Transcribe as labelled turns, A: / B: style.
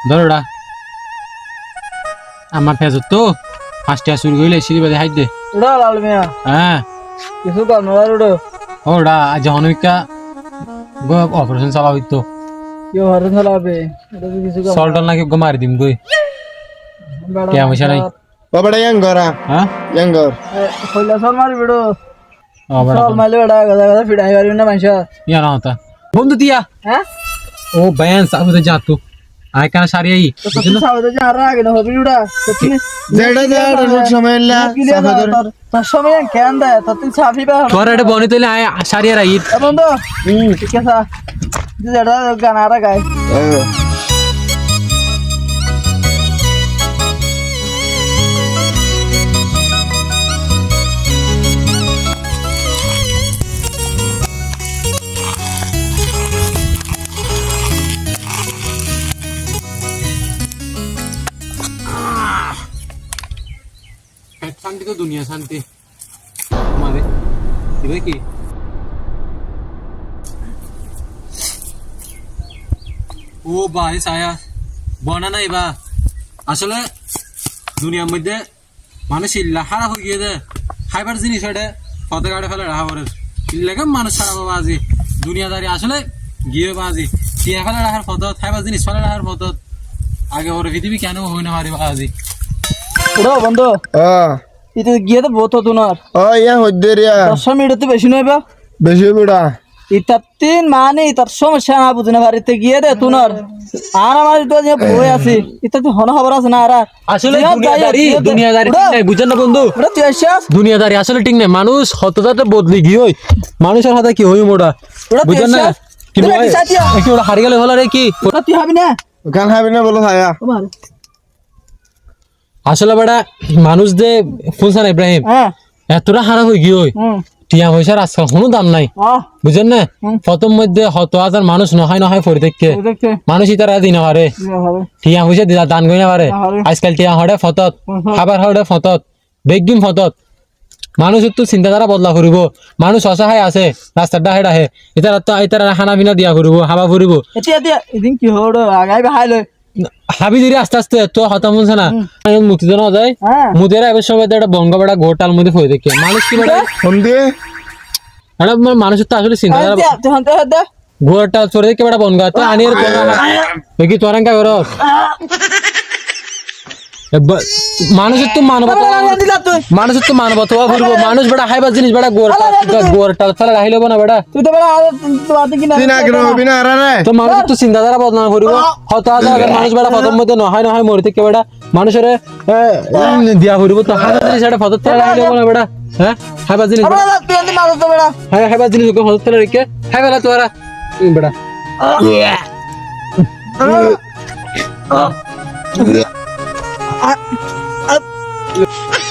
A: ধরোটা আমার ফেজত তো পাঁচটা শুরু করলে সিঁড়ি বাদে হাইট দে।
B: উড়া লাল মিয়া।
A: হ্যাঁ।
B: কিছু কাম না উড়ো
A: ওটা আজ হনুকা অপারেশন চালাবি তো
B: কেউ হারে চালাবে? কিছু কাম
A: সল্টন নাকি গো মারি দিম গই
B: বেড়া
A: কে পয়সা নাই
C: বাবাটা ইয়াঙ্গর
A: হ্যাঁ?
C: ইয়াঙ্গর।
B: কইলা সল মারি বিড়ো।
A: ও বড়
B: সল মারলে বেড়া গাদা গাদা ফিডাই পারবি না মাইশা
A: ইয়া না হতা। বন্ধু দিয়া।
B: হ্যাঁ?
A: ও বয়ান সাবু যা তু আয় কানা সারি আই
B: তুই সাবধানে যা হারা আগে না হবি উড়া
C: যেটা যেটা রোড সময় লা সাফা ধরে
B: তার সময় কেন দেয় তো তুই সাফি বা
A: তোর এটা বনি তইলে আয় সারি আই
B: এ বন্ধু ঠিক আছে যেটা গান হারা
A: শান্তি তো দুনিয়া শান্তি। আমাদের দিবে কি? ও ভাই ছায়া। বনা নাই বা আসলে দুনিয়ার মধ্যে মানুষ ইল্লা হারা হয়ে গিয়ে দে খাইবার জিনিস ওটা কত গাড়ি ফেলে রাহা পরে ইল্লাকে মানুষ ছাড়া বাবা আজি? দুনিয়াদারি আসলে গিয়ে বা আজি। টিয়া ফেলে রাখার ফতত খাইবার জিনিস ফেলে রাখার ফতত আগে ওর পৃথিবী কেন হই না পারিবা আজি?
B: উড়ো বন্ধু।
C: ও
B: এটা গিয়ে তো বহুত হতো না।
C: ও ইয়া হদ্দে রিয়া
B: দশ মিনিট তো বেশি নয় বা?
C: বেশি বুড়া
B: ইতার তিন মানে তার সমস্যা না বুঝি না বাড়িতে গিয়ে দে তুনার আর আমার তো যে বই আছে। ইতা তো হন খবর আছে না আর
A: আসলে দুনিয়াদারি দুনিয়াদারি নাই বুঝছেন না বন্ধু?
B: তুই আসিস
A: দুনিয়াদারি আসলে ঠিক নাই মানুষ হততাতে বদলি গিয়ে ওই মানুষের হাতে কি হই মোটা
B: ওরা
A: না?
B: কি?
A: হারিয়ে গেলে হলো রে কি?
B: তুই হবি না?
C: গান খাবি না বলো
B: তোমার
A: আসলে বেটা মানুষ যে ফুলসান ইব্রাহিম
B: হ্যাঁ।
A: এতটা হারা হয়ে গিয়ে টিয়া পয়সার আজকাল কোনো দাম নাই।
B: আহ।
A: বুঝছেন না? প্রথম মধ্যে হত হাজার মানুষ নহায় নহায় পড়ে দেখতে মানুষ ইতারা দিন
B: হবে
A: টিয়া পয়সা দিলা দান করি না পারে। আজকাল টিয়া হড়ে ফতত। খাবার হড়ে ফতত। বেগিম ফতত। মানুষের তো চিন্তাধারা বদলা করিব। মানুষ অসহায় আছে হেড আহে ইতারা তো ইতারা খানা পিনা দিয়া করিব হাবা ফুরিব
B: এতিয়া এদিন কি হল আগাই বাহাই লৈ।
A: হাবি দিরে আস্তে আস্তে তো হতাম শুনছে না? মুক্তি না যায়
B: হ্যাঁ।
A: মুদের এবার সবাই তো একটা বঙ্গ বেড়া ঘোটাল মধ্যে হয়ে দেখে। মানুষ কি বেড়া
C: ফোন দিয়ে
A: এটা মানে মানুষের তো আসলে
B: তুই হন্তে হতে
A: গোটাল চড়ে দেখে বেড়া বনগা। তো আনিয়ে তোরা কা মানুষের তো মানবতা মানুষের তো মানবতা ঘুরবো মানুষ জিনিস গোরটা গোরটা রাহিল না
B: তুই তো
A: তো মানুষের তো চিন্তাধারা বদনাম মানুষ প্রথম মধ্যে নহায় নহায় মরি থেকে মানুষের দিয়া তো হাজার জিনিস এটা রাহিল না হ্যাঁ জিনিস হ্যাঁ জিনিস ওকে রেখে বেলা তোরা। উম, বেড়া